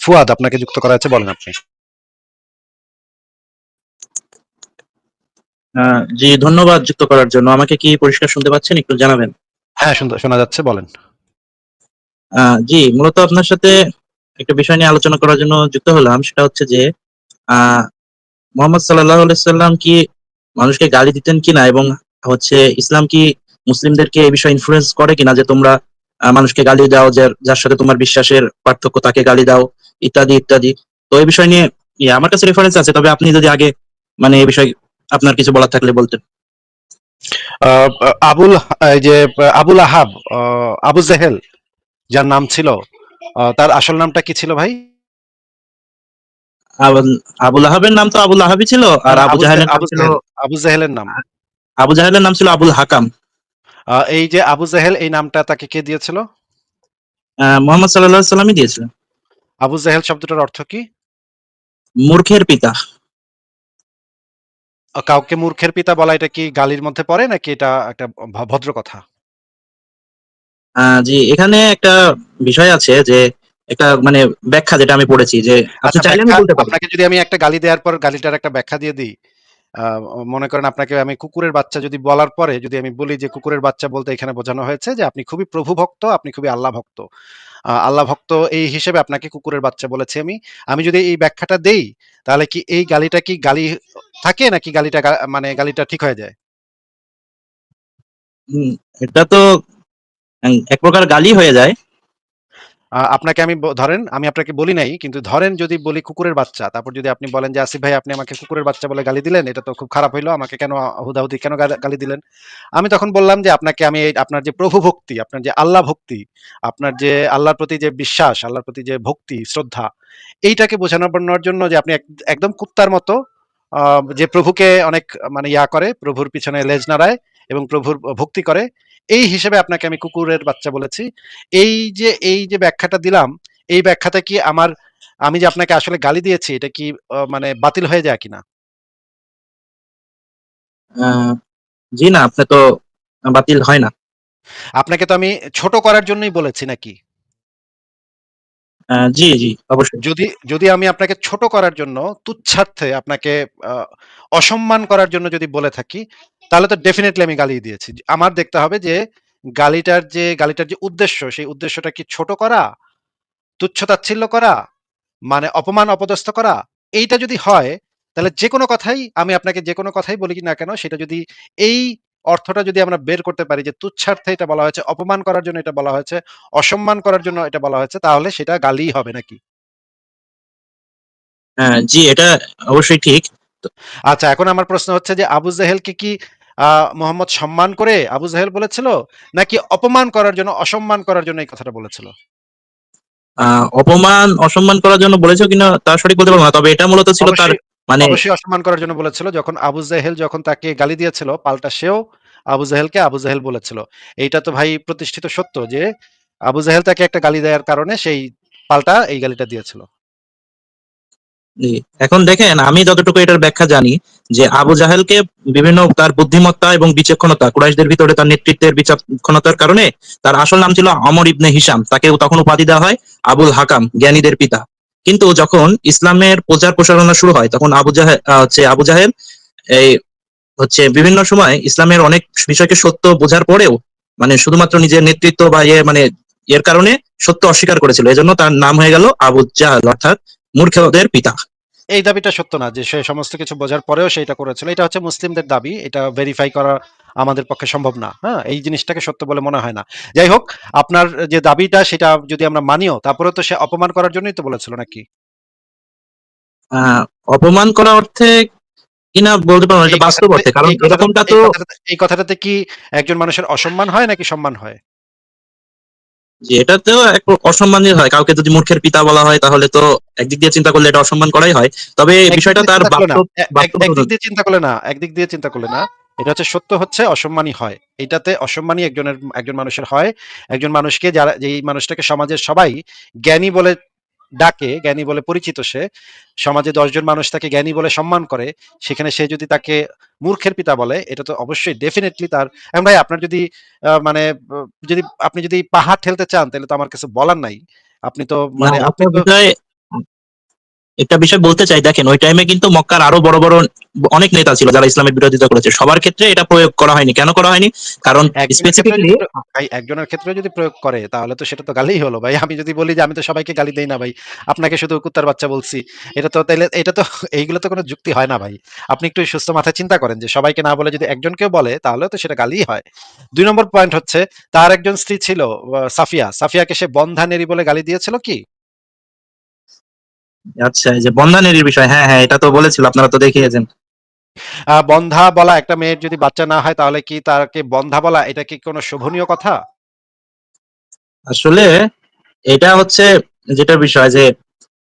ফুয়াদ আপনাকে যুক্ত করা আছে বলেন আপনি। জি ধন্যবাদ যুক্ত করার জন্য। আমাকে কি পরিষ্কার শুনতে পাচ্ছেন? একটু জানাবেন। হ্যাঁ শোনা যাচ্ছে বলেন। জি মূলত আপনার সাথে একটা বিষয় নিয়ে আলোচনা করার জন্য যুক্ত হলাম। সেটা হচ্ছে যে আহ মোহাম্মদ সাল্লাহ সাল্লাম কি মানুষকে গালি দিতেন কিনা? এবং হচ্ছে ইসলাম কি মুসলিমদেরকে এই বিষয়ে ইনফ্লুয়েন্স করে কিনা? যে তোমরা মানুষকে গালি দাও যার যার সাথে তোমার বিশ্বাসের পার্থক্য তাকে গালি দাও ইত্যাদি ইত্যাদি। তো এই বিষয় নিয়ে ইয়ে, আমার কাছে রেফারেন্স আছে তবে আপনি যদি আগে মানে এই বিষয়ে আপনার কিছু বলার থাকলে বলতেন। আবুল এই যে আবুল আহাব আহ, আবু জেহেল যার নাম ছিল তার আসল নামটা কি ছিল ভাই? আবুল- আহাবের নাম তো আবুল আহাবই ছিল আর আবু জাহেলের নাম আবু ছিল আবু জেহেলের নাম। আবু জাহেলের নাম ছিল আবুল হাকাম। এই যে আবু জাহেল এই নামটা তাকে কে দিয়েছিল? মোহাম্মদ সাল্লাহ সাল্লামই দিয়েছিলেন আবু জেহেল শব্দটার অর্থ কি? মূর্খের পিতা। কাউকে মূর্খের পিতা বলা এটা কি গালির মধ্যে পড়ে নাকি এটা একটা ভদ্র কথা? জি এখানে একটা বিষয় আছে যে একটা মানে ব্যাখ্যা যেটা আমি পড়েছি যে আপনি আচ্ছা চাইলে আমি ব্যাখ্যা- বলতে পারি। আপনাকে যদি আমি একটা গালি দেওয়ার পর গালিটার একটা ব্যাখ্যা দিয়ে দিই। মনে করেন আপনাকে আমি কুকুরের বাচ্চা যদি বলার পরে যদি আমি বলি যে কুকুরের বাচ্চা বলতে এখানে বোঝানো হয়েছে যে আপনি খুবই প্রভু ভক্ত আপনি খুবই আল্লাহ ভক্ত আল্লাহ ভক্ত এই হিসেবে আপনাকে কুকুরের বাচ্চা বলেছি আমি। আমি যদি এই ব্যাখ্যাটা দেই, তাহলে কি এই গালিটা কি গালি থাকে নাকি গালিটা মানে গালিটা ঠিক হয়ে যায়? এটা তো এক প্রকার গালি হয়ে যায়। আপনাকে আমি ধরেন, আমি আপনাকে বলি নাই, কিন্তু ধরেন যদি বলি কুকুরের বাচ্চা, তারপর যদি আপনি বলেন যে, আসিফ ভাই, আপনি আমাকে কুকুরের বাচ্চা বলে গালি দিলেন, এটা তো খুব খারাপ হইল, আমাকে কেন হুদাহুদি কেন গালি দিলেন? আমি তখন বললাম যে, আপনাকে আমি আপনার যে প্রভু ভক্তি, আপনার যে আল্লাহ ভক্তি, আপনার যে আল্লাহর প্রতি যে বিশ্বাস, আল্লাহর প্রতি যে ভক্তি, শ্রদ্ধা, এইটাকে বোঝানোর জন্য যে আপনি এক- একদম কুত্তার মতো যে প্রভুকে অনেক মানে ইয়া করে, প্রভুর পিছনে লেজ নাড়ায় এবং প্রভুর ভক্তি করে এই হিসেবে আপনাকে আমি কুকুরের বাচ্চা বলেছি। এই যে এই যে ব্যাখ্যাটা দিলাম এই ব্যাখ্যাটা কি আমার আমি যে আপনাকে আসলে গালি দিয়েছি এটা কি মানে বাতিল হয়ে যায় কিনা? জি না আপনি তো বাতিল হয় না। আপনাকে তো আমি ছোট করার জন্যই বলেছি নাকি? জি জি অবশ্যই। যদি যদি আমি আপনাকে ছোট করার জন্য তুচ্ছার্থে আপনাকে অসম্মান করার জন্য যদি বলে থাকি তাহলে তো ডেফিনেটলি আমি গালি দিয়েছি। আমার দেখতে হবে যে গালিটার যে গালিটার যে উদ্দেশ্য সেই উদ্দেশ্যটা কি ছোট করা তুচ্ছ তাচ্ছিল্য করা মানে অপমান অপদস্থ করা এইটা যদি হয় তাহলে যে কোনো কথাই আমি আপনাকে যে কোনো কথাই বলি না কেন সেটা যদি এই অর্থটা যদি আমরা বের করতে পারি যে তুচ্ছার্থে এটা বলা হয়েছে অপমান করার জন্য এটা বলা হয়েছে অসম্মান করার জন্য এটা বলা হয়েছে তাহলে সেটা গালিই হবে নাকি? আহ, জি এটা অবশ্যই ঠিক। আচ্ছা এখন আমার প্রশ্ন হচ্ছে যে আবু জাহেলকে কি মোহাম্মদ সম্মান করে আবু জাহেল বলেছিল নাকি অপমান করার জন্য অসম্মান করার জন্য এই কথাটা বলেছিল অপমান অসম্মান করার জন্য বলেছ কিনা তা সঠিক বলতে পারব না তবে এটা মূলত ছিল তার মানে অবশ্যই অসম্মান করার জন্য বলেছিল যখন আবু জাহেল যখন তাকে গালি দিয়েছিল পাল্টা সেও আবু জাহেলকে আবু জাহেল বলেছিল এইটা তো ভাই প্রতিষ্ঠিত সত্য যে আবু জাহেল তাকে একটা গালি দেওয়ার কারণে সেই পাল্টা এই গালিটা দিয়েছিল। এখন দেখেন, আমি যতটুকু এটার ব্যাখ্যা জানি যে আবু জাহেলকে বিভিন্ন তার বুদ্ধিমত্তা এবং বিচক্ষণতা, কুরাইশদের ভিতরে তার নেতৃত্বের বিচক্ষণতার কারণে তার আসল নাম ছিল অমর ইবনে হিসাম তাকে তখন উপাধি দেওয়া হয় আবুল হাকাম, জ্ঞানীদের পিতা। কিন্তু যখন ইসলামের প্রচার প্রসারণা শুরু হয়, তখন আবু জাহেল হচ্ছে আবু জাহেল এই হচ্ছে বিভিন্ন সময় ইসলামের অনেক বিষয়কে সত্য বোঝার পরেও মানে শুধুমাত্র নিজের নেতৃত্ব বা ইয়ে মানে এর কারণে সত্য অস্বীকার করেছিল। এজন্য তার নাম হয়ে গেল আবু জাহেল, অর্থাৎ মূর্খদের পিতা। এই দাবিটা সত্য না যে সে সমস্ত কিছু বোঝার পরেও সেটা করেছিল। এটা হচ্ছে মুসলিমদের দাবি এটা ভেরিফাই করা আমাদের পক্ষে সম্ভব না। হ্যাঁ এই জিনিসটাকে সত্য বলে মনে হয় না। যাই হোক আপনার যে দাবিটা সেটা যদি আমরা মানিও তারপরে তো সে অপমান করার জন্যই তো বলেছিল নাকি? অপমান করা অর্থে কিনা বলতে পারব এটা বাস্তব অর্থে কারণ এরকমটা তো এই কথাটাতে কি একজন মানুষের অসম্মান হয় নাকি সম্মান হয়? যে এটাতেও এক অসম্মানই হয়। কাউকে যদি মূর্খের পিতা বলা হয় তাহলে তো একদিক দিয়ে চিন্তা করলে এটা অসম্মান করাই হয়। তবে বিষয়টা তার একদিক দিয়ে চিন্তা করলে না। একদিক দিয়ে চিন্তা করলে না। এটা হচ্ছে সত্য হচ্ছে অসম্মানই হয়। এটাতে অসম্মানই একজনের একজন মানুষের হয়। একজন মানুষকে যারা যেই মানুষটাকে সমাজের সবাই জ্ঞানী বলে ডাকে জ্ঞানী বলে পরিচিত সে। সমাজে দশজন মানুষ তাকে জ্ঞানী বলে সম্মান করে। সেখানে সে যদি তাকে মূর্খের পিতা বলে এটা তো অবশ্যই ডেফিনেটলি তার। ভাই আপনার যদি আহ, মানে যদি আপনি যদি পাহাড় ঠেলতে চান তাহলে তো আমার কিছু বলার নাই। আপনি তো মানে আপনি একটা বিষয় বলতে চাই দেখেন ওই টাইমে কিন্তু মক্কার আরও বড় বড় অনেক নেতা ছিল যারা ইসলামের বিরোধিতা করেছে। সবার ক্ষেত্রে এটা প্রয়োগ করা হয়নি। কেন করা হয়নি? কারণ স্পেসিফিকলি একজনের ক্ষেত্রে যদি প্রয়োগ করে তাহলে তো সেটা তো গালিই হলো। ভাই আমি যদি বলি যে আমি তো সবাইকে গালি দেই না ভাই আপনাকে শুধু কুত্তার বাচ্চা বলছি এটা তো তাইলে এটা তো এইগুলো তো কোনো যুক্তি হয় না ভাই। আপনি একটু সুস্থ মাথায় চিন্তা করেন যে সবাইকে না বলে যদি একজনকেও বলে তাহলে তো সেটা গালিই হয়। দুই নম্বর পয়েন্ট হচ্ছে তার একজন স্ত্রী ছিল সাফিয়া। সাফিয়াকে সে বন্ধানেরি বলে গালি দিয়েছিল কি? আচ্ছা এই যে বন্ধানের বিষয় হ্যাঁ হ্যাঁ এটা তো বলেছিল আপনারা তো দেখিয়েছেন। বন্ধা বলা একটা মেয়ের যদি বাচ্চা না হয় তাহলে কি তাকে বন্ধা বলা এটা কি কোনো শোভনীয় কথা? আসলে এটা হচ্ছে যেটা বিষয় যে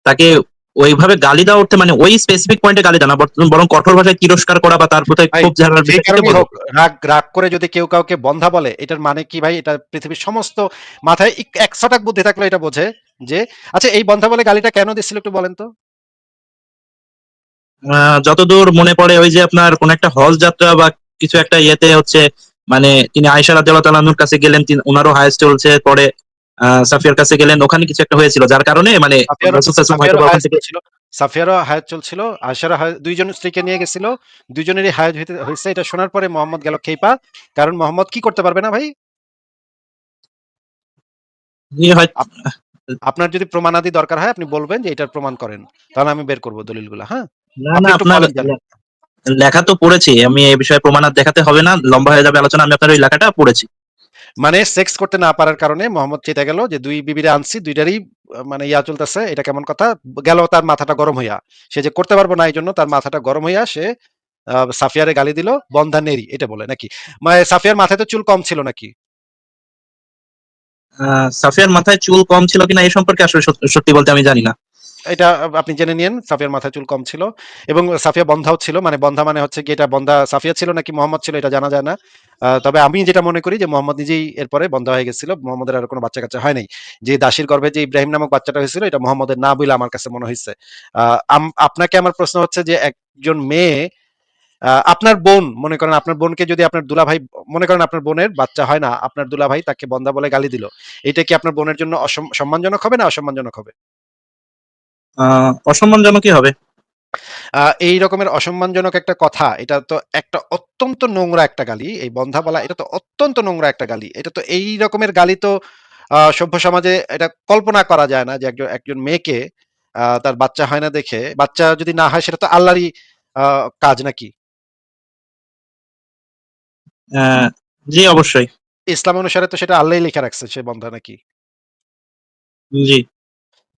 তাকে ওইভাবে গালি দেওয়া উঠতে মানে ওই স্পেসিফিক পয়েন্টে গালি দেওয়া বরং- কঠোর ভাষায় তিরস্কার করা বা তার প্রতি খুব রাগ রাগ করে যদি কেউ কাউকে বন্ধা বলে এটার মানে কি ভাই? এটা পৃথিবীর সমস্ত মাথায় এক- এক ছটাক বুদ্ধি থাকলে এটা বোঝে। যে আচ্ছা এই বন্ধা বলে গালিটা কেন দিচ্ছিল একটু বলেন তো? যতদূর মনে পড়ে ওই যে আপনার কোন একটা হজ যাত্রা বা কিছু একটা ইয়েতে হচ্ছে মানে তিনি আয়সা রাদিয়াল্লাহু কাছে গেলেন তিনি ওনারও হায়েস্ট চলছে পরে সাফিয়ার কাছে গেলেন ওখানে কিছু একটা হয়েছিল যার কারণে মানে সাফিয়ারও হায়াত চলছিল হায়াত দুইজন স্ত্রীকে নিয়ে গেছিল দুইজনেরই হায়াত হইতে- হয়েছে এটা শোনার পরে মোহাম্মদ গেল খেপা কারণ মোহাম্মদ কি করতে পারবে না ভাই? হয়- আপনার যদি প্রমাণাদি দরকার হয় আপনি বলবেন যে এটার প্রমাণ করেন। তাহলে আমি বের করব দলিলগুলা হ্যাঁ? না না আপনার লেখা তো পড়েছি আমি এই বিষয়ে প্রমাণাত দেখাতে হবে না লম্বা হয়ে যাবে আলোচনা আমি আপনার ওই লেখাটা পড়েছি। মানে সেক্স করতে না পারার কারণে মোহাম্মদ চেতে গেল যে দুই বিবিরে আনছি দুইটারই মানে ইয়া চলতেছে এটা কেমন কথা? গেল তার মাথাটা গরম হইয়া। সে যে করতে পারব না এই জন্য তার মাথাটা গরম হইয়া সে সাফিয়ারে গালি দিল বন্ধা নেরি এটা বলে নাকি? মানে সাফিয়ার মাথায় তো চুল কম ছিল নাকি? সাফিয়ার মাথায় চুল কম ছিল কিনা এই সম্পর্কে আসলে সত্যি বলতে আমি জানি না। এটা আপনি জেনে নিন, সাফিয়ার মাথায় চুল কম ছিল এবং সাফিয়া বন্ধাও ছিল মানে বন্ধা মানে হচ্ছে কি এটা বন্ধা সাফিয়া ছিল নাকি মোহাম্মদ ছিল এটা জানা যায় না। তবে আমি যেটা মনে করি যে মোহাম্মদ নিজেই এরপরে বন্ধা হয়ে গেছিল, মোহাম্মদের আর কোনো বাচ্চা কাচ্চা হয় নাই। যে দাসির গর্ভে যে ইব্রাহিম নামক বাচ্চাটা হয়েছিল, এটা মোহাম্মদের না বলে আমার কাছে মনে হয়েছে আপনাকে আমার প্রশ্ন হচ্ছে যে একজন মেয়ে আপনার বোন মনে করেন আপনার বোনকে যদি আপনার দুলাভাই মনে করেন আপনার বোনের বাচ্চা হয় না আপনার দুলাভাই তাকে বন্ধা বলে গালি দিল। এটা কি আপনার বোনের জন্য অসম- সম্মানজনক হবে না অসম্মানজনক হবে? অসম্মানজনকই হবে। এই রকমের অসম্মানজনক একটা কথা এটা তো একটা অত্যন্ত নোংরা একটা গালি এই বন্ধা বলা এটা তো অত্যন্ত নোংরা একটা গালি। এটা তো এই রকমের গালি তো আহ, সভ্য সমাজে এটা কল্পনা করা যায় না যে একজন একজন মেয়েকে আহ, তার বাচ্চা হয় না দেখে। বাচ্চা যদি না হয় সেটা তো আল্লাহরই আহ, কাজ নাকি? জি অবশ্যই। ইসলাম অনুসারে তো সেটা আল্লাহই লেখা রাখছে সে বন্ধা নাকি? জি।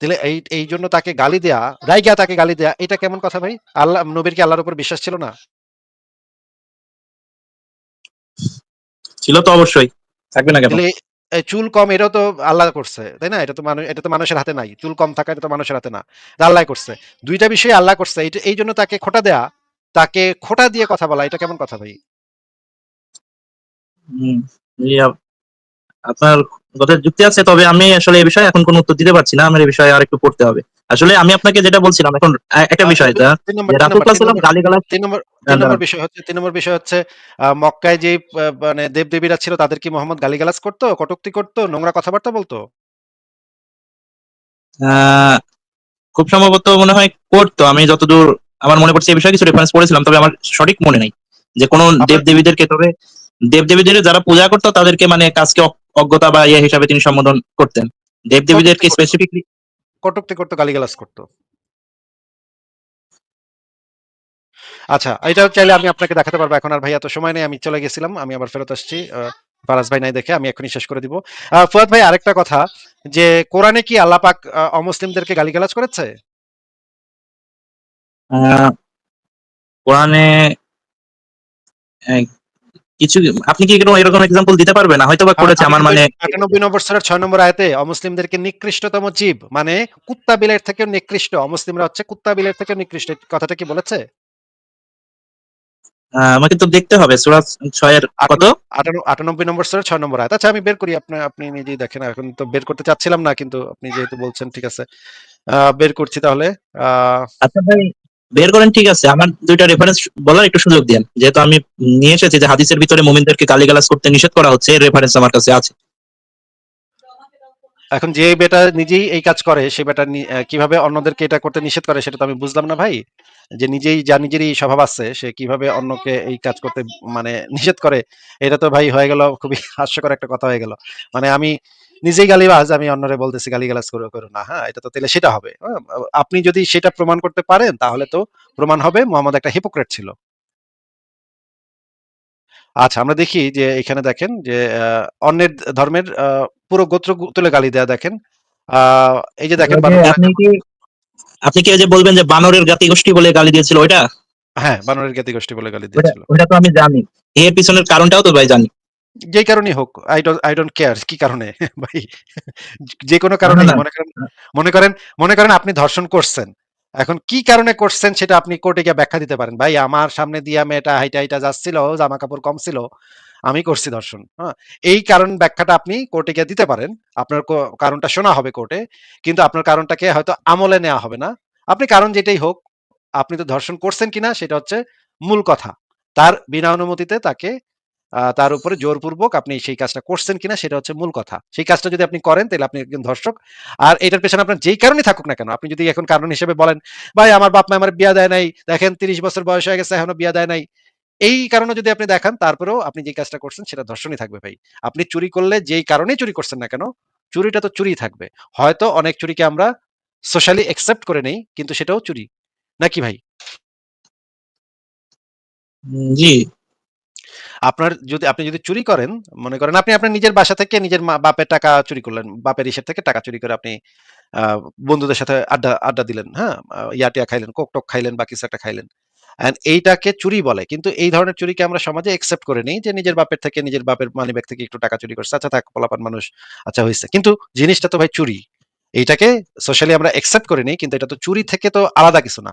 তাহলে এই জন্য তাকে গালি দেয়া রাইগা তাকে গালি দেয়া এটা কেমন কথা ভাই? আল্লাহ নবীর কি আল্লাহর উপর বিশ্বাস ছিল না? ছিল তো অবশ্যই থাকবে না কেন? তাহলে এই চুল কম এটাও তো আল্লাহ করছে তাই না? এটা তো মানুষ এটা তো মানুষের হাতে নাই চুল কম থাকা এটা তো মানুষের হাতে না আল্লাহ করছে। দুইটা বিষয় আল্লাহ করছে এই জন্য তাকে খোটা দেয়া তাকে খোটা দিয়ে কথা বলা এটা কেমন কথা ভাই? আপনার কথার যুক্তি আছে তবে আমি আসলে এই বিষয়ে এখন কোনো উত্তর দিতে পারছি না আমার এই বিষয়ে আর একটু পড়তে হবে। আসলে আমি আপনাকে যেটা বলছিলাম এখন একটা বিষয় যা তিন নম্বর যে তিন রাসূল সাল্লাল্লাহু নম্বর গালিগালাজ নম্বর বিষয় হচ্ছে তিন নম্বর বিষয় হচ্ছে মক্কায় যে মানে দেবদেবীরা ছিল তাদের কি মোহাম্মদ গালিগালাজ করতো কটুক্তি করতো নোংরা কথাবার্তা বলতো? খুব সম্ভবত মনে হয় করতো। আমি যতদূর আমার মনে পড়ছে এই বিষয়ে কিছু রেফারেন্স পড়েছিলাম তবে আমার সঠিক মনে নাই। যে কোন দেব দেবীদেরকে তবে দেব দেবীদের যারা পূজা করতো তাদেরকে মানে কাজকে অজ্ঞতা বা ইয়ে হিসাবে তিনি সম্বোধন করতেন। দেব দেবীদেরকে স্পেসিফিকলি কটুক্তি করতো গালিগালাজ করতো। আচ্ছা এটা চাইলে আমি আপনাকে দেখাতে পারব। এখন আর ভাই এত সময় নেই আমি চলে গেছিলাম আমি আবার ফেরত আসছি ফারাজ ভাই নাই দেখে আমি এখনই শেষ করে দিব। ফুয়াদ ভাই আরেকটা কথা যে কোরআনে কি আল্লাহ পাক অমুসলিমদেরকে গালিগালাজ করেছে? কোরআনে কিছু আপনি কি এরকম এরকম এক্সাম্পল দিতে পারবেন? না হয়তো বা করেছে আমার মানে আটানব্বই নম্বর সরের ছয় নম্বর আয়তে অমুসলিমদেরকে নিকৃষ্টতম জীব মানে কুত্তা বিলের থেকে নিকৃষ্ট। অমুসলিমরা হচ্ছে কুত্তা বিলের থেকে নিকৃষ্ট। কথাটা কি বলেছে? আমাকে তো দেখতে হবে। ছয়ের কত? আটান্ন- আটানব্বই নম্বর সরের ছয় নম্বর আয়াত। আচ্ছা আমি বের করি। আপনি আপনি নিজেই দেখেন। এখন তো বের করতে চাচ্ছিলাম না কিন্তু আপনি যেহেতু বলছেন ঠিক আছে। আহ, বের করছি তাহলে। আহ, আচ্ছা ভাই বের করেন, ঠিক আছে। আমার দুইটা রেফারেন্স বলার একটু সুযোগ দেন। যেহেতু আমি নিয়ে এসেছি যে হাদিসের ভিতরে মুমিনদেরকে গালিগালাজ করতে নিষেধ করা হচ্ছে এর রেফারেন্স আমার কাছে আছে। এখন যে বেটা নিজেই এই কাজ করে, সে বেটা কীভাবে অন্যদেরকে এটা করতে নিষেধ করে, সেটা তো আমি বুঝলাম না ভাই। যে নিজেই, যা নিজেরই স্বভাব আছে, সে কীভাবে অন্যকে এই কাজ করতে মানে নিষেধ করে, এটা তো ভাই হয়ে গেল, খুবই হাস্যকর একটা কথা হয়ে গেল। মানে আমি নিজেই গালিবাজ আমি অন্যরে বলতেছি গালিগালাজ করে করো না হ্যাঁ এটা তো তাহলে সেটা হবে। হ্যাঁ, আপনি যদি সেটা প্রমাণ করতে পারেন তাহলে তো প্রমাণ হবে মোহাম্মদ একটা হিপোক্রেট ছিল। আচ্ছা আমরা দেখি যে এখানে দেখেন যে অন্যের ধর্মের পুরো গোত্র তুলে গালি দেয়া দেখেন। আহ, এই যে দেখেন আপনি কি আপনি কি যে বলবেন যে বানরের জাতি গোষ্ঠী বলে গালি দিয়েছিল ওইটা? হ্যাঁ বানরের জ্ঞাতি গোষ্ঠী বলে গালি দিয়েছিল। ওইটা তো আমি জানি। এর পিছনের কারণটাও তো ভাই জানি। যে কারণে হোক I don't I don't care কি কারণে ভাই। যে কোনো কারণে। মনে করেন মনে করেন মনে করেন আপনি ধর্ষণ করছেন। এখন কি কারণে করছেন সেটা আপনি কোর্টে গিয়ে ব্যাখ্যা দিতে পারেন। ভাই আমার সামনে দিয়া মেয়েটা হাইটা হাইটা যাচ্ছিল জামা কাপড় কম ছিল আমি করছি ধর্ষণ হ্যাঁ? এই কারণ ব্যাখ্যাটা আপনি কোর্টে গিয়ে দিতে পারেন। আপনার কারণটা শোনা হবে কোর্টে কিন্তু আপনার কারণটাকে হয়তো আমলে নেওয়া হবে না। আপনি কারণ যেটাই হোক আপনি তো ধর্ষণ করছেন কিনা সেটা হচ্ছে মূল কথা। তার বিনা অনুমতিতে তাকে তার উপরে জোরপূর্বক আপনি সেই কাজটা করছেন কিনা সেটা হচ্ছে মূল কথা। সেই কাজটা যদি আপনি করেন, তাহলে আপনি একজন ধর্ষক। আর এটার পেছনে আপনার যেই কারণে থাকুক না কেন, আপনি যদি এখন কারণ হিসেবে বলেন, ভাই, আমার বাপ মা আমার বিয়া দেয় নাই, দেখেন তিরিশ বছর বয়স হয়ে গেছে, এখনও বিয়া দেয় নাই। এই কারণে যদি আপনি দেখান, তারপরেও আপনি যে কাজটা করছেন, সেটা ধর্ষণই থাকবে ভাই। আপনি চুরি করলে যেই কারণেই চুরি করছেন না কেন, চুরিটা তো চুরি থাকবে। হয়তো অনেক চুরিকে আমরা সোশ্যালি একসেপ্ট করে নেই, কিন্তু সেটাও চুরি। নাকি ভাই? জি। আপনার যদি, আপনি যদি চুরি করেন, মনে করেন আপনি আপনার নিজের বাসা থেকে নিজের বাপের টাকা চুরি করলেন, বাপের ইসের থেকে টাকা চুরি করে আপনি বন্ধুদের সাথে আড্ডা আড্ডা দিলেন হ্যাঁ? ইয়াটিয়া খাইলেন, কোক টোক খাইলেন বা কিছু একটা খাইলেন। এন্ড এইটাকে চুরি বলে। কিন্তু এই ধরনের চুরিকে আমরা সমাজে একসেপ্ট করে নিই যে নিজের বাপের থেকে, নিজের বাপের মানি ব্যাগ থেকে একটু টাকা চুরি করছে। আচ্ছা থাক, পোলাপান মানুষ আচ্ছা হয়েছে কিন্তু জিনিসটা তো ভাই চুরি। এইটাকে সোশ্যালি আমরা একসেপ্ট করে নিই কিন্তু এটা তো চুরি থেকে তো আলাদা কিছু না।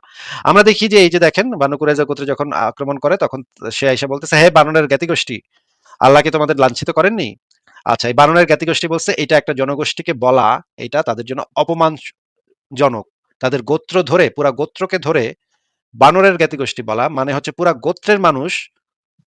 আমরা দেখি যে এই যে দেখেন, বানু কুরাইজা যখন আক্রমণ করে, তখন সে এসে বলতেছে, হে বানরের জ্ঞাতি গোষ্ঠী আল্লাহ কি তোমাদের লাঞ্ছিত করেননি? আচ্ছা এই বানরের জ্ঞাতি গোষ্ঠী বলছে, এটা একটা জনগোষ্ঠীকে বলা, এটা তাদের জন্য অপমানজনক। তাদের গোত্র ধরে, পুরা গোত্রকে ধরে বানরের জ্ঞাতি গোষ্ঠী বলা মানে হচ্ছে পুরা গোত্রের মানুষ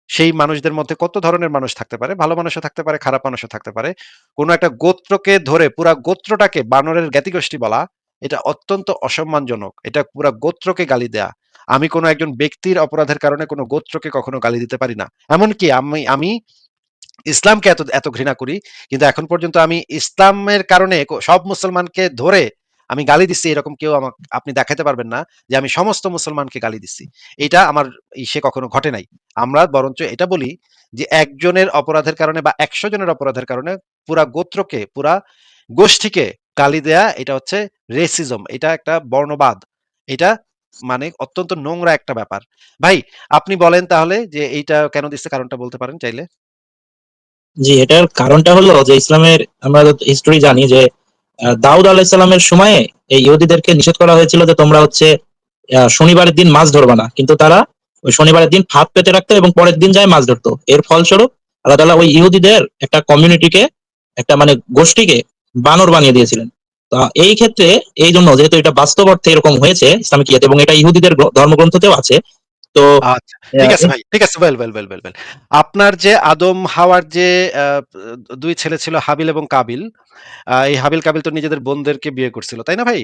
সেই মানুষদের মধ্যে কত ধরনের মানুষ থাকতে পারে? ভালো মানুষও থাকতে পারে, খারাপ মানুষও থাকতে পারে। কোনো একটা গোত্রকে ধরে পুরা গোত্রটাকে বানরের জ্ঞাতি গোষ্ঠী বলা, এটা অত্যন্ত অসম্মানজনক। এটা পুরা গোত্রকে গালি দেয়া। আমি কোনো একজন ব্যক্তির অপরাধের কারণে কোনো গোত্রকে কখনো গালি দিতে পারি না। এমনকি আমি আমি ইসলামকে এত এত ঘৃণা করি, কিন্তু এখন পর্যন্ত আমি ইসলামের কারণে সব মুসলমানকে ধরে আমি গালি দিচ্ছি, এরকম কেউ আমাকে, আপনি দেখাতে পারবেন না যে আমি সমস্ত মুসলমানকে গালি দিচ্ছি। এটা আমার ইসে কখনো ঘটে নাই। আমরা বরঞ্চ এটা বলি যে একজনের অপরাধের কারণে বা একশো জনের অপরাধের কারণে পুরা গোত্রকে, পুরা গোষ্ঠীকে গালি দেয়া, এটা হচ্ছে রেসিজম এটা একটা বর্ণবাদ। এটা মানে অত্যন্ত নোংরা একটা ব্যাপার। ভাই, আপনি বলেন তাহলে যে এইটা কেন দিচ্ছে, কারণটা বলতে পারেন চাইলে? জি, এটার কারণটা হলো যে ইসলামের, আমরা হিস্টোরি জানি যে দাউদ আলাইসাল্লামের সময়ে এই ইহুদিদেরকে নিষেধ করা হয়েছিল যে তোমরা হচ্ছে শনিবারের দিন মাছ ধরবা না। কিন্তু তারা ওই শনিবারের দিন ফাঁদ পেতে রাখতো এবং পরের দিন যায় মাছ ধরতো। এর ফলস্বরূপ আল্লাহ তাআলা ওই ইহুদিদের একটা কমিউনিটিকে, একটা মানে গোষ্ঠীকে বানর বানিয়ে দিয়েছিলেন। তা এই ক্ষেত্রে, এই জন্য যেহেতু এটা বাস্তব অর্থে এরকম হয়েছে ইসলামিক এবং এটা ইহুদিদের ধর্মগ্রন্থতেও আছে তো আচ্ছা ঠিক আছে ভাই ঠিক আছে ওয়েল ওয়েল ওয়েল ওয়েল আপনার যে আদম হাওয়ার যে দুই ছেলে ছিল হাবিল এবং কাবিল এই হাবিল কাবিল তো নিজেদের বোনদেরকে বিয়ে করছিল তাই না ভাই?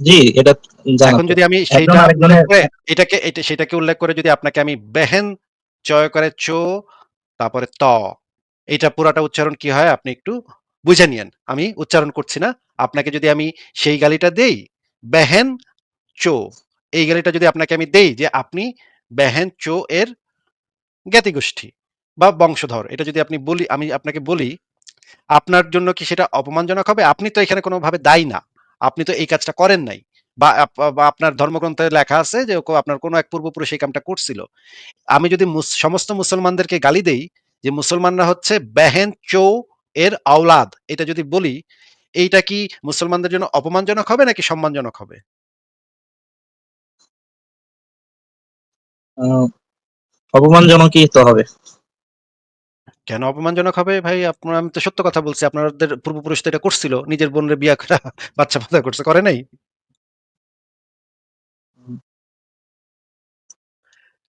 জি এটা এখন যদি আমি সেইটা এটাকে এটা সেটাকে উল্লেখ করে যদি আপনাকে আমি বেহেন চয় করে চো তারপরে ত এটা পুরাটা উচ্চারণ কি হয় আপনি একটু বুঝে নিয়েন আমি উচ্চারণ করছি না আপনাকে যদি আমি সেই গালিটা দেই বেহেন চো এই গালিটা যদি আপনাকে আমি দেই যে আপনি বেহেন চো এর জ্ঞাতিগোষ্ঠী বা বংশধর, এটা যদি আপনি বলি, আমি আপনাকে বলি, আপনার জন্য কি সেটা অপমানজনক হবে? আপনি তো এখানে কোনোভাবে দায়ী না। আপনি তো এই কাজটা করেন নাই। বা বা আপনার ধর্মগ্রন্থে লেখা আছে যে আপনার কোনো এক পূর্বপুরুষ এই কামটা করছিল। আমি যদি সমস্ত মুসলমানদেরকে গালি দেই যে মুসলমানরা হচ্ছে বেহেন চৌ এর আওলাদ, এটা যদি বলি, এইটা কি মুসলমানদের জন্য অপমানজনক হবে নাকি সম্মানজনক হবে? অপমানজনকই তো হবে কেন অপমানজনক হবে ভাই আপনার আমি তো সত্য কথা বলছি আপনাদের পূর্বপুরুষ তো এটা করছিল নিজের বোনের বিয়া করা বাচ্চা বাচ্চা করছে করে নাই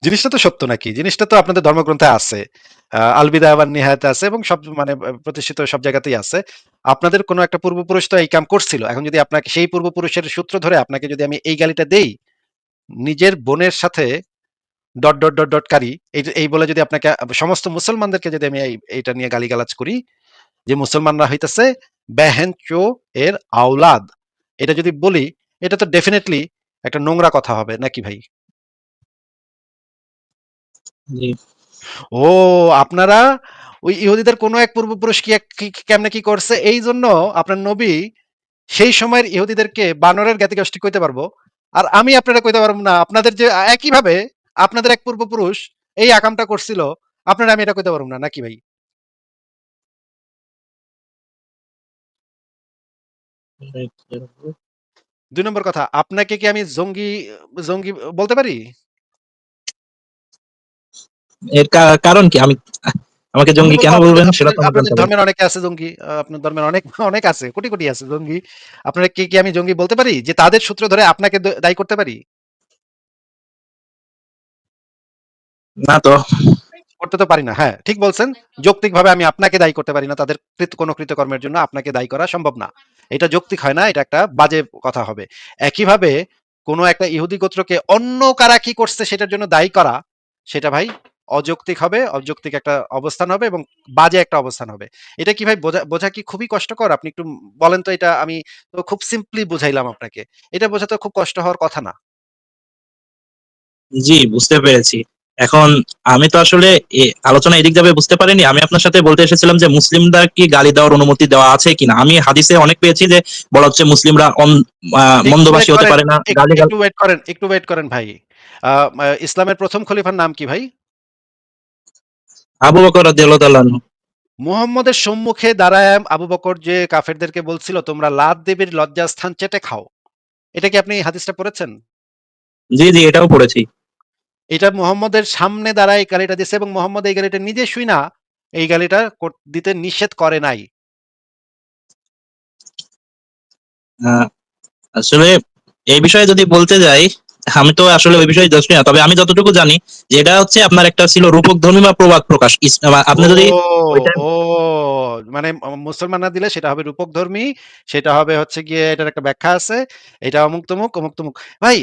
জিনিসটা তো সত্য নাকি? জিনিসটা তো আপনাদের ধর্মগ্রন্থে আছে। আ আল বিদায়া ওয়ান নিহায়াতে আছে এবং সব মানে প্রতিষ্ঠিত সব জায়গাতেই আছে। আপনাদের কোনো একটা পূর্বপুরুষ তো এই কাম করছিল। এখন যদি আপনাকে সেই পূর্বপুরুষের সূত্র ধরে আপনাকে যদি আমি এই গালিটা দেই, নিজের বোনের সাথে ডট, ডট, ডট, ডট কারি এই এই বলে যদি আপনাকে সমস্ত মুসলমানদেরকে যদি আমি এই এইটা নিয়ে গালিগালাজ করি, যে মুসলমানরা হইতেছে বেহেনচো এর আওলাদ। এটা যদি বলি, এটা তো ডেফিনিটলি একটা নোংরা কথা হবে নাকি ভাই? জি। ও আপনারা ওই ইহুদিদের কোনো এক পূর্বপুরুষ কি কেমনে কি করছে এইজন্য আপনার নবী সেই সময়ের ইহুদিদেরকে বানরের জ্ঞাতিগোষ্ঠী কইতে পারব। আর আমি আপনারা কইতে পারব না। আপনাদের যে একইভাবে আপনাদের এক পূর্বপুরুষ এই আকামটা করছিল, আপনারা আমি এটা কইতে পারব না নাকি ভাই? ২ নম্বর কথা, আপনাকে কি আমি জঙ্গি জঙ্গি বলতে পারি? এর কারণ কি? আমি আমাকে জঙ্গি কেন বলবেন সেটা তো আপনাদের ধর্মের অনেকে আছে জঙ্গি। আপনার ধর্মের অনেক অনেক আছে। কোটি, কোটি আছে জঙ্গি। আপনারা কি, কি আমি জঙ্গি বলতে পারি? যে তাদের সূত্র ধরে আপনাকে দায়ী করতে পারি? না তো। করতে তো পারি না। হ্যাঁ, ঠিক বলছেন। যৌক্তিকভাবে আমি আপনাকে দায়ী করতে পারি না। তাদের কৃত কোনো কৃতকর্মের জন্য আপনাকে দায়ী করা সম্ভব না। এটা যৌক্তিক হয় না। এটা একটা বাজে কথা হবে। একইভাবে কোনো একটা ইহুদি গোত্রকে অন্য কারা কি করছে সেটার জন্য দায়ী করা, সেটা ভাই অযৌক্তিক হবে, অযৌক্তিক একটা অবস্থান হবে এবং বাজে একটা অবস্থান হবে। এটা কি ভাই বোঝা বোঝা কি খুবই কষ্টকর? আপনি একটু বলেন তো এটা আমি তো খুব সিম্পলি বুঝাইলাম আপনাকে। এটা বোঝা তো খুব কষ্ট হওয়ার কথা না। জি, বুঝতে পেরেছি। এখন আমি তো আসলে আলোচনা এদিক যাবে বুঝতে পারিনি। আমি আপনার সাথে বলতে এসেছিলাম যে মুসলিমরা কি গালি দেওয়ার অনুমতি দেওয়া আছে কিনা? আমি হাদিসে অনেক পেয়েছি যে বলা হচ্ছে মুসলিমরা ওয়েট হতে পারে না। এক একটু ওয়েট করেন, একটু ওয়েট করেন ভাই। ইসলামের প্রথম খলিফার নাম কি ভাই? আবু বকর রাদিয়াল্লাহু আনহু। মুহাম্মদের সম্মুখে দাঁড়ায় আবু বকর যে কাফেরদেরকে বলছিল, "তোমরা লাত দেবীর লজ্জাস্থান চেটে খাও।" এটা কি আপনি হাদিসটা পড়েছেন? জি, জি, এটাও পড়েছি। এটা মুহাম্মদের সামনে দাঁড়ায় এই গালিটা দিছে এবং মুহাম্মদ এই গালিটা নিজে শুইনা এই গালিটা দিতে নিষেধ করে নাই। আসলে এই বিষয়ে যদি বলতে যাই, আমি তো আসলে ওই বিষয়ে জানি না। তবে আমি যতটুকু জানি যে এটা হচ্ছে আপনার একটা ছিল রূপকধর্মী বা প্রবাদ প্রকাশ। আপনি যদি ও, মানে মুসলমানরা দিলে সেটা হবে রূপক ধর্মী সেটা হবে হচ্ছে গিয়ে এটার একটা ব্যাখ্যা আছে। এটা অমুক-তমুক, অমুক-তমুক। ভাই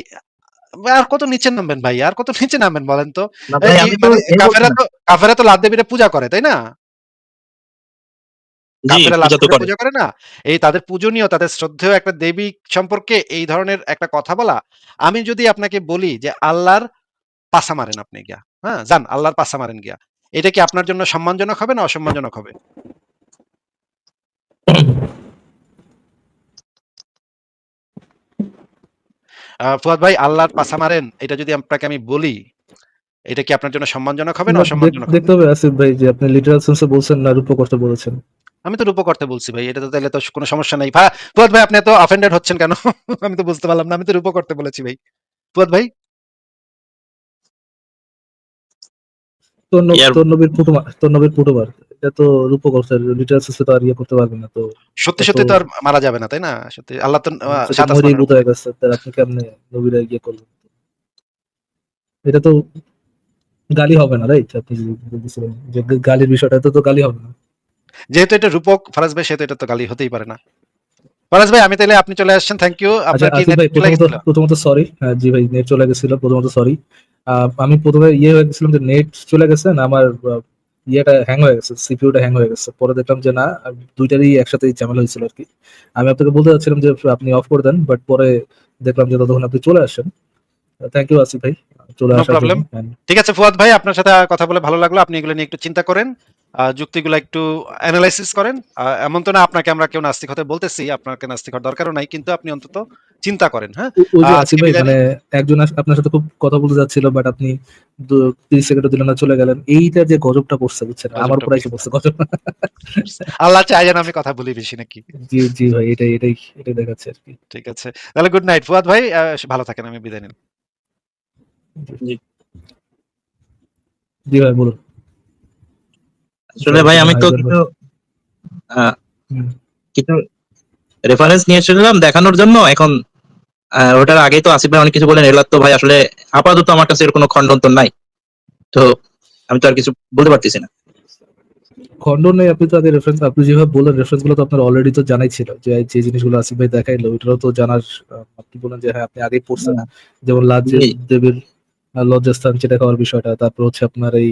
আর কত নিচে নামবেন ভাই? আর কত নিচে নামবেন বলেন তো? মানে না। তো কাফেররা তো লাত দেবীরে পূজা করে, তাই না? পূজা করে। না? এই তাদের পূজনীয়, তাদের শ্রদ্ধেয় একটা দেবী সম্পর্কে এই ধরনের একটা কথা বলা, আমি যদি আপনাকে বলি যে আল্লাহর পাছা মারেন আপনি গিয়া, হ্যাঁ? যান আল্লাহর পাশা মারেন গিয়া। এটা কি আপনার জন্য সম্মানজনক হবে না অসম্মানজনক হবে? ফুয়াদ ভাই আল্লাহর পাছা মারেন, এটা যদি আপনাকে আমি বলি, এটা কি আপনার জন্য সম্মানজনক হবে না অসম্মানজনক? দেখতে হবে আসিফ ভাই যে আপনি লিটারাল সেন্সে বলছেন না রূপকর্তে বলেছেন। আমি তো রূপকর্তে বলছি ভাই। এটা তো তাহলে তো কোনো সমস্যা নাই। ফুয়াদ ভাই আপনি তো অফেন্ডেড হচ্ছেন কেন? আমি তো বুঝতে পারলাম না। আমি তো রূপকর্তে বলেছি ভাই। ফুয়াদ ভাই? এটা তো রূপক অর্থের লিটারাল সেন্স তো আর ইয়ে করতে পারবেন না তো। সত্যি, সত্যি তো তো আর মারা যাবে না, তাই না? সত্যি আল্লাহ তো সাত মরেই ভূত হয়ে গেছে। তাহলে আপনি কেমনে নবীরা ইয়ে করলেন? এটা তো গালি হবে না, রাইট? আপনি যে যে গালির বিষয়টা তো গালি হবে না। যেহেতু এটা রূপক ফারাজ ভাই সেহেতু এটা তো গালি হতেই পারে না। ফারাজ ভাই আমি তাহলে আপনি চলে আসছেন। Thank you. আচ্ছা আপনার কি নেট চলে প্রথমত গেছিল? প্রথমত সরি। হ্যাঁ, জি ভাই নেট চলে গেছিল। প্রথমত সরি। আমি প্রথমে ইয়ে হয়ে গেছিলাম যে নেট চলে গেছে না আমার ইয়েটা হ্যাং হয়ে গেছে। সিপিউটা হ্যাং হয়ে গেছে। পরে দেখলাম যে না ২ টারই একসাথেই ঝামেলা হয়েছিল আরকি। আমি আপনাকে বলতে চাচ্ছিলাম যে আপনি অফ করে দেন। বাট পরে দেখলাম যে ততক্ষণ আপনি চলে আসছেন। থ্যাংক ইউ আসিফ ভাই। চলে আসার জন্য। প্রবলেম। ঠিক আছে ফুয়াদ ভাই আপনার সাথে কথা বলে ভালো লাগল। আপনি এগুলো নিয়ে একটু চিন্তা করেন। যুক্তিগুলা একটু অ্যানালাইসিস করেন। এমন তো না আপনাকে আমরা কেউ নাস্তিক হতে বলতেছি। আপনাকে নাস্তিক হওয়ার দরকারও নাই। কিন্তু আপনি অন্তত চিন্তা করেন, হ্যাঁ? ওই যে আসিফ ভাই মানে একজন আপনার সাথে খুব কথা বলতে যাচ্ছিল বাট আপনি দু ৩০ সেকেন্ডও দিলেন না চলে গেলেন। এইটার যে গজবটা পড়ছে বুঝছেন? আমার উপর এসে পড়ছে। গজব। আল্লাহ চায় যেন আমি কথা বলি বেশি নাকি? জি, জি ভাই এটাই, এটাই, এটাই দেখাচ্ছে আরকি। ঠিক আছে। তাহলে গুড নাইট। ফুয়াদ ভাই ভালো থাকেন। আমি বিদায় নিলাম। জি। জি ভাই বলুন। আসলে ভাই আমি তো কিছু বলুন। কিছু রেফারেন্স নিয়ে এসেছিলাম দেখানোর জন্য। এখন ওটার আগেই তো আসিফ ভাই অনেক কিছু। এগুলা তো ভাই আসলে আপাতত আমার কাছে এর কোনো খণ্ডন তো নাই। তো আমি তো আর কিছু বলতে পারতেছি না খণ্ডন নেই আপনি তো আগে রেফারেন্স আপনি যেভাবে বললেন রেফারেন্সগুলো তো আপনার অলরেডি তো জানাই ছিল যে যে জিনিসগুলো আসিফ ভাই দেখাইলো ওইটাও তো জানার আপনি বলেন যে হ্যাঁ আপনি আগেই পড়ছেন যেমন লাজ। দেবীর লজ্জাস্থান চেটে খাওয়ার বিষয়টা। তারপর হচ্ছে আপনার এই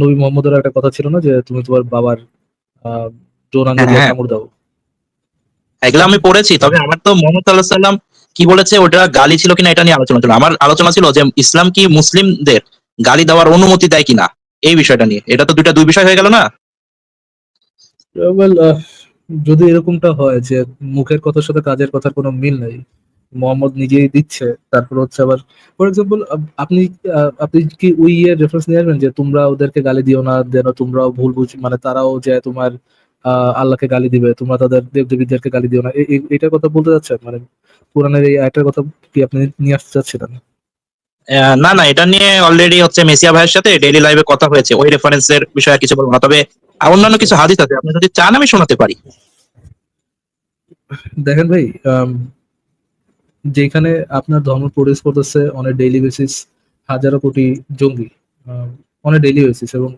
নবী মোহাম্মদের একটা কথা ছিল না যে তুমি তোমার বাবার দিয়ে হ্যাঁ। কামড় দাও। এগুলো আমি পড়েছি তবে আমার তো মোহাম্মদ সাল্লাহ সাল্লাম কি বলেছে ওটা গালি ছিল কিনা এটা নিয়ে আলোচনা ছিল আমার আলোচনা ছিল যে ইসলাম কি মুসলিমদের গালি দেওয়ার অনুমতি দেয় কিনা এই বিষয়টা নিয়ে। এটা তো দুইটা দুই বিষয় হয়ে গেল না? যদি এরকমটা হয় যে মুখের কথার সাথে কাজের কথার কোনো মিল নেই মোহাম্মদ নিজেই দিচ্ছে তারপর হচ্ছে আবার ফর এক্সাম্পল আপনি আপনি কি ওই ইয়ের রেফারেন্স নিয়ে আসবেন যে তোমরা ওদেরকে গালি দিও না যেন তোমরাও ভুল বুঝ মানে তারাও যে তোমার আল্লাহকে গালি দিবে তোমরা তাদের দেব দেবীদেরকে গালি দিও না এটার কথা বলতে যাচ্ছেন? মানে কোরআনের এই আয়টার কথা কি আপনি নিয়ে আসতে চাচ্ছিলেন? না না এটা নিয়ে অলরেডি হচ্ছে মেসিয়া ভাইয়ের সাথে ডেইলি লাইভে কথা হয়েছে ওই রেফারেন্সের বিষয়ে কিছু বলব না তবে অন্যান্য কিছু হাদিস আছে আপনি যদি চান আমি শোনাতে পারি। দেখেন ভাই যেখানে আপনার ধর্ম প্রডিউস করতেছে অনেক ডেইলি বেসিস হাজারো কোটি জঙ্গি অনেক ডেইলি বেসিস এবং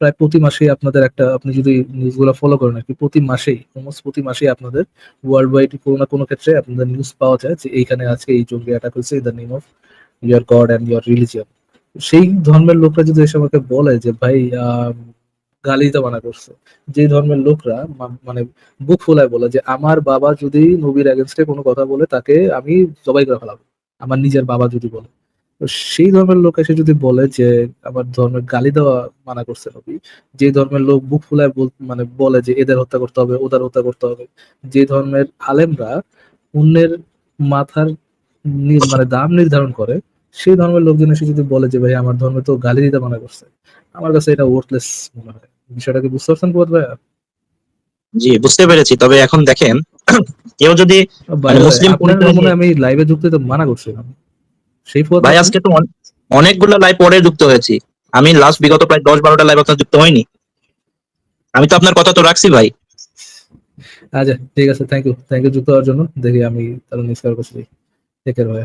প্রায় প্রতি মাসেই আপনাদের একটা, আপনি যদি নিউজগুলো ফলো করেন আর কি, প্রতি মাসেই অলমোস্ট প্রতি মাসেই আপনাদের ওয়ার্ল্ড ওয়াইড কোনো না কোনো ক্ষেত্রে আপনাদের নিউজ পাওয়া যায় যে এইখানে আজকে এই জঙ্গি অ্যাটাক হয়েছে in the name of your God and your religion সেই ধর্মের লোকরা যদি এসে আমাকে বলে যে, ভাই আম, গালি দিতে মানা করছে। যে ধর্মের লোকরা মানে বুক ফোলায় বলে যে আমার বাবা যদি নবীর এগেনস্টে কোনো কথা বলে তাকে আমি জবাই করে ফেলাবো। আমার নিজের বাবা যদি বলে। সেই ধর্মের লোক এসে যদি বলে যে আমার ধর্মের গালি দেওয়া মানা করছে নবী যে ধর্মের লোক বুক ফুলায় মানে বলে যে এদের হত্যা করতে হবে ওদের হত্যা করতে হবে যে ধর্মের আলেমরা অন্যের মাথার মানে দাম নির্ধারণ করে সেই ধর্মের লোকজন এসে যদি বলে যে ভাই আমার ধর্মে তো গালি দিতে মানা করছে। আমার কাছে এটা ওয়ার্থলেস মনে হয়। বিষয়টাকে বুঝতে পারছেন কোথ ভাই জি বুঝতে পেরেছি। তবে এখন দেখেন কেউ যদি মুসলিম মনে আমি লাইভে যুক্ত হতে মানা করছিলাম। সেই ভাই আজকে তো অন- অনেকগুলো লাইভ পরে যুক্ত হয়েছি। আমি লাস্ট বিগত প্রায় দশ বারোটা লাইভ আপনার যুক্ত হয়নি। আমি তো আপনার কথা তো রাখছি ভাই। আচ্ছা ঠিক আছে। থ্যাংক ইউ থ্যাংক ইউ যুক্ত হওয়ার জন্য। দেখি আমি তাহলে নিষ্কার করছি। টেকের ভাই